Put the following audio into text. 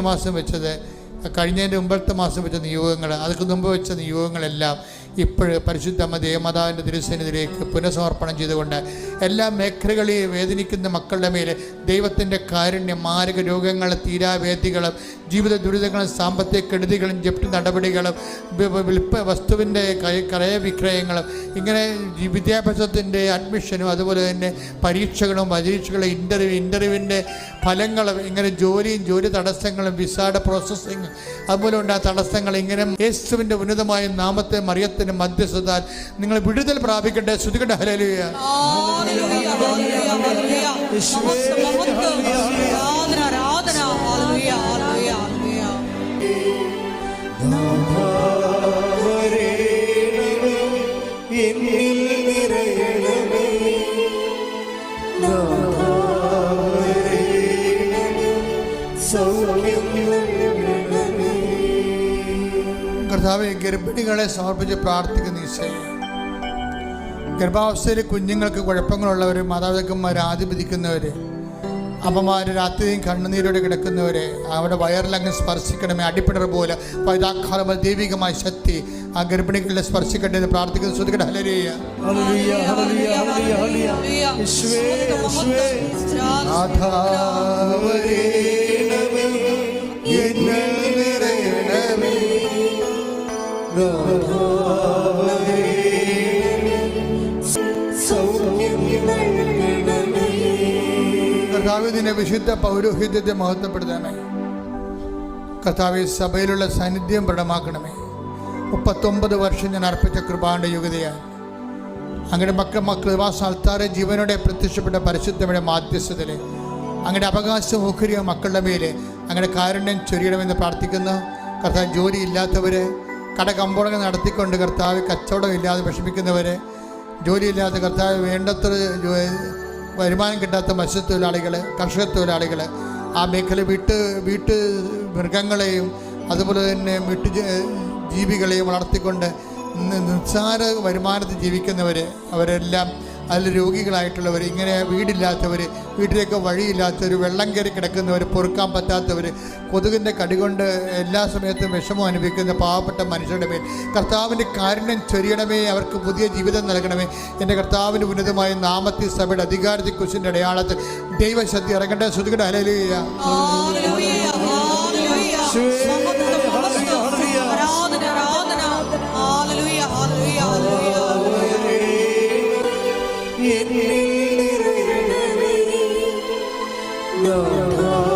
മാസം വെച്ചത് കഴിഞ്ഞതിന്റെ മുമ്പത്തെ മാസം വെച്ച നിയോഗങ്ങൾ അതൊക്കെ മുമ്പ് വെച്ച നിയോഗങ്ങളെല്ലാം ഇപ്പോഴ് പരിശുദ്ധമ്മ ദേവമാതാവിന്റെ തിരുസന്നിധിയിലേക്ക് പുനഃസമർപ്പണം ചെയ്തുകൊണ്ട് എല്ലാ മേഖലകളിൽ വേദനിക്കുന്ന മക്കളുടെ മേൽ ദൈവത്തിന്റെ കാരുണ്യം മാരക രോഗങ്ങൾ തീരാവേദികളും ജീവിത ദുരിതങ്ങളും സാമ്പത്തിക കെടുതികളും ജപ്തി നടപടികളും വിൽപ്പ വസ്തുവിന്റെ ക്രയ ക്രയവിക്രയങ്ങളും ഇങ്ങനെ വിദ്യാഭ്യാസത്തിന്റെ അഡ്മിഷനും അതുപോലെ തന്നെ പരീക്ഷകളും പരീക്ഷകളും ഇന്റർവ്യൂ ഇന്റർവ്യൂവിന്റെ ഫലങ്ങളും ഇങ്ങനെ ജോലിയും ജോലി തടസ്സങ്ങളും വിസയുടെ പ്രോസസ്സിങ് അതുപോലെ ഉണ്ടായ തടസ്സങ്ങൾ ഇങ്ങനെ യേശുവിന്റെ ഉന്നതമായ നാമത്തെ മറിയത്തിന് മധ്യസ്ഥത നിങ്ങൾ വിടുതൽ പ്രാപിക്കട്ടെ. ശ്രുതികട്ടെ ഹരലുയ ഗർഭിണികളെ സമർപ്പിച്ച് പ്രാർത്ഥിക്കുന്ന ഈശോയെ ഗർഭാവസ്ഥയിൽ കുഞ്ഞുങ്ങൾക്ക് കുഴപ്പങ്ങളുള്ളവർ മാതാപിതാക്കന്മാർ ആദിപിടിക്കുന്നവർ അമ്മമാർ രാത്രിയും കണ്ണുനീരോടെ കിടക്കുന്നവരെ അവിടെ വയറിലങ്ങ് സ്പർശിക്കണമേ അടിപ്പിടർ പോലെ പൈതാക്കാലം ദൈവികമായ ശക്തി. ആ ഗർഭിണികളെ സ്പർശിക്കട്ടെ എന്ന് പ്രാർത്ഥിക്കുന്ന. ശ്രുതികട ഹലരിയ ഹല്ലേലൂയ, കർത്താവിനെ വിശുദ്ധ പൗരോഹിത്യത്തെ മഹത്വപ്പെടുത്തണമേ കർത്താവ് സഭയിലുള്ള സാന്നിധ്യം പ്രകടമാക്കണമേ. മുപ്പത്തൊമ്പത് വർഷം ഞാൻ അർപ്പിച്ച കൃപാന്റെ യുഗതയാണ് അങ്ങയുടെ മക്കൾ മക്കൾ അൾത്താറെ ജീവനോടെ പ്രത്യക്ഷപ്പെട്ട പരിശുദ്ധമയുടെ മാധ്യസ്ഥതയിൽ അങ്ങയുടെ അവകാശ ഓഹരിയ മക്കളുടെ മേലെ അങ്ങനെ കാരുണ്യം ചൊരിയണമെന്ന് പ്രാർത്ഥിക്കുന്നു. കർത്താവ് ജോലി കട കടകമ്പോളങ്ങൾ നടത്തിക്കൊണ്ട് കർത്താവ് കച്ചവടം ഇല്ലാതെ വിഷമിക്കുന്നവര് ജോലിയില്ലാത്ത കർത്താവ് വേണ്ടത്ര വരുമാനം കിട്ടാത്ത മത്സ്യത്തൊഴിലാളികൾ കർഷക തൊഴിലാളികൾ ആ മേഖല വീട്ട് വീട്ട് മൃഗങ്ങളെയും അതുപോലെ തന്നെ വീട്ടു ജീവികളെയും വളർത്തിക്കൊണ്ട് നിസ്സാര വരുമാനത്തിൽ ജീവിക്കുന്നവർ അവരെല്ലാം അതിൽ രോഗികളായിട്ടുള്ളവർ ഇങ്ങനെ വീടില്ലാത്തവർ വീട്ടിലേക്ക് വഴിയില്ലാത്തവർ വെള്ളം കയറി കിടക്കുന്നവർ പൊറുക്കാൻ പറ്റാത്തവർ കൊതുകിന്റെ കടികൊണ്ട് എല്ലാ സമയത്തും വിഷമം അനുഭവിക്കുന്ന പാവപ്പെട്ട മനുഷ്യരുടെ മേൽ. കർത്താവിന്റെ കാരുണ്യം ചൊരിയണമേ അവർക്ക് പുതിയ ജീവിതം നൽകണമേ. എന്റെ കർത്താവിന്റെ ഉന്നതമായ നാമത്തിൽ സഭയുടെ അധികാരത്തെ കുശിന്റെ അടയാളത്തിൽ ദൈവശക്തി ഇറങ്ങട്ടെ. ശ്രുതികട അലലിയ എന്നിൽ നിറയണമേ. നാഥ